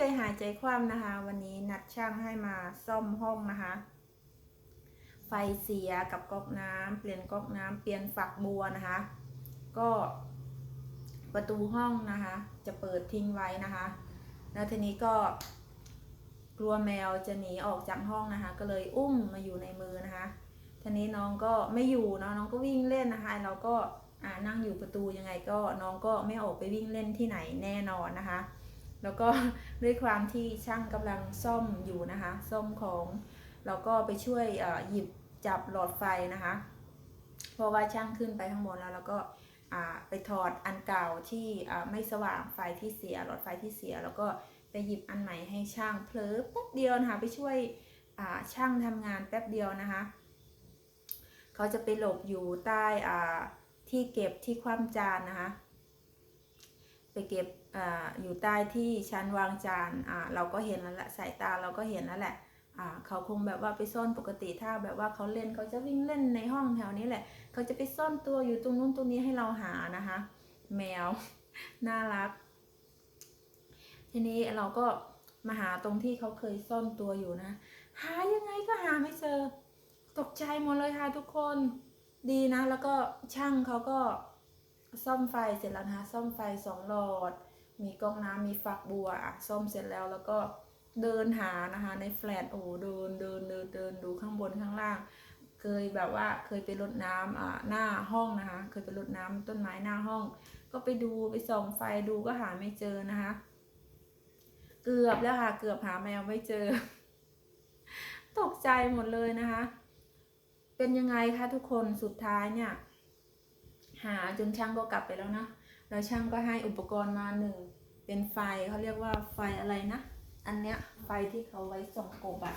ใจหายใจคว่ำนะคะ วันนี้นัดช่างให้มาซ่อมห้องนะคะ ไฟเสียกับก๊อกน้ำเปลี่ยนก๊อกน้ำเปลี่ยนฝักบัวนะคะ ก็ประตูห้องนะคะ จะเปิดทิ้งไว้นะคะ แล้วทีนี้ก็กลัวแมวจะหนีออกจากห้องนะคะ ก็เลยอุ้มมาอยู่ในมือนะคะทีนี้น้องก็ไม่อยู่เนาะน้องก็วิ่งเล่นนะคะ เราก็นั่งอยู่ประตูยังไงก็น้องก็ไม่ออกไปวิ่งเล่นที่ไหนแน่นอนนะคะ แล้วก็ด้วยความที่ช่างกำลังซ่อมอยู่นะคะซ่อมของเราก็ไปช่วยหยิบจับหลอดไฟนะคะ เพราะว่าช่างขึ้นไปข้างบนแล้วแล้วก็ไปถอดอันเก่าที่ไม่สว่างไฟที่เสียหลอดไฟที่เสีย แล้วก็ไปหยิบอันใหม่ให้ช่างเพลอแป๊บเดียวนะคะไปช่วยช่างทำงานแป๊บเดียวนะคะเขาจะไปหลบอยู่ใต้ที่เก็บที่คว่ำจานนะคะ ไปเก็บ ออยู่ใต้ที่ชั้นวางจานอ่าเราก็เห็นแล้วแหละสายตาเราก็เห็นแล้วแหละอ่าเขาคงแบบว่าไปซ่อนปกติถ้าแบบว่าเขาเล่นเขาจะวิ่งเล่นในห้องแถวนี้แหละ เขาจะไปซ่อนตัวอยู่ตรงนู้นตรงนี้ให้เราหานะคะ แมว น่ารัก ทีนี้เราก็มาหาตรงที่เขาเคยซ่อนตัวอยู่นะ หายังไงก็หาไม่เจอ ตกใจหมดเลยค่ะทุกคนดีนะ แล้วก็ช่างเขาก็ซ่อมไฟเสร็จแล้วนะคะซ่อมไฟสองหลอด มีกล้องน้ำมีฝักบัวอะซ่อมเสร็จแล้วแล้วก็เดินหานะคะในแฟลตโอ้เดินเดินเดินเดินดูข้างบนข้างล่าง เคยแบบว่าเคยไปรดน้ำอ่าหน้าห้องนะคะ เคยไปรดน้ำต้นไม้หน้าห้อง ก็ไปดูไปส่องไฟดูก็หาไม่เจอนะคะ เกือบแล้วค่ะเกือบหาแมวไม่เจอ ตกใจหมดเลยนะคะ เป็นยังไงคะทุกคนสุดท้ายเนี่ย หาจนช่างก็กลับไปแล้วนะ แล้วช่างก็ให้อุปกรณ์มาหนึ่งเป็นไฟเขาเรียกว่าไฟอะไรนะ อันเนี้ยไฟที่เขาไว้ส่องกบอะ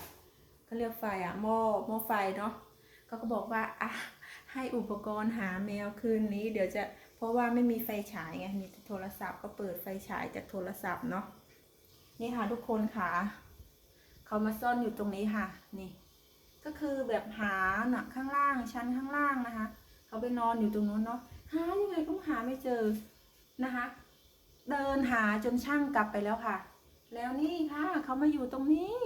เขาเรียกไฟอะหม้อหม้อไฟเนาะเขาก็บอกว่าอะให้อุปกรณ์หาแมวคืนนี้ เดี๋ยวจะเพราะว่าไม่มีไฟฉายไงมีโทรศัพท์ก็เปิดไฟฉายจากโทรศัพท์เนาะนี่ค่ะทุกคนค่ะเขามาซ่อนอยู่ตรงนี้ค่ะ นี่ ก็คือแบบหาหนักข้างล่างชั้นข้างล่างนะคะ เขาไปนอนอยู่ตรงนู้นเนาะหายังไงก็หาไม่เจอ นะคะ เดินหาจนช่างกลับไปแล้วค่ะ แล้วนี่ค่ะเขามาอยู่ตรงนี้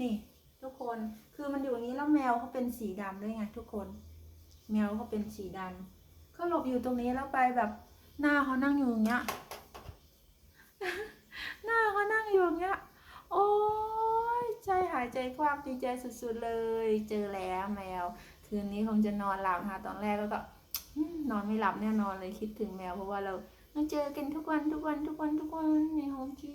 นี่ ทุกคนคือมันอยู่นี้แล้วแมวเขาเป็นสีดำด้วยไงทุกคน แมวเขาเป็นสีดำเขาหลบอยู่ตรงนี้แล้วไปแบบหน้าเขานั่งอยู่อย่างเงี้ยหน้าเขานั่งอยู่อย่างเงี้ยโอ้ยใจหายใจความดีใจสุดๆเลย เจอแล้วแมว คืนนี้คงจะนอนหลับนะคะตอนแรกแล้วก็ นอนไม่หลับแน่นอนเลยคิดถึงแมวเพราะว่าเราเราเจอกันทุกวันทุกวันทุกวันทุกวันในห้องจี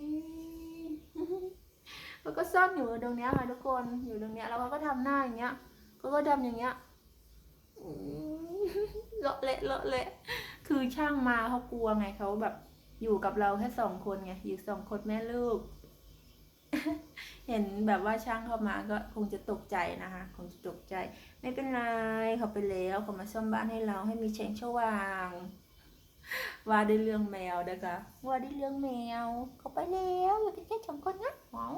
แล้วก็ซ่อนอยู่ตรงเนี้ยค่ะทุกคนอยู่ตรงเนี้ยแล้วเขาก็ทำหน้าอย่างเงี้ยเขาก็ทำอย่างเงี้ยเลอะเละเลอะเละคือช่างมาเขากลัวไงเขาแบบอยู่กับเราแค่สองคนไงอยู่สองคนแม่ลูก เห็นแบบว่าช่างเข้ามาก็คงจะตกใจนะคะ คงจะตกใจ ไม่เป็นไรเขาไปแล้วเขามาซ่อมบ้านให้เราให้มีแสงสว่าง ว่าด้เรื่องแมวนะคะว่าด้เรื่องแมวเขาไปแล้วอยู่กันแค่สองคนนะว้าว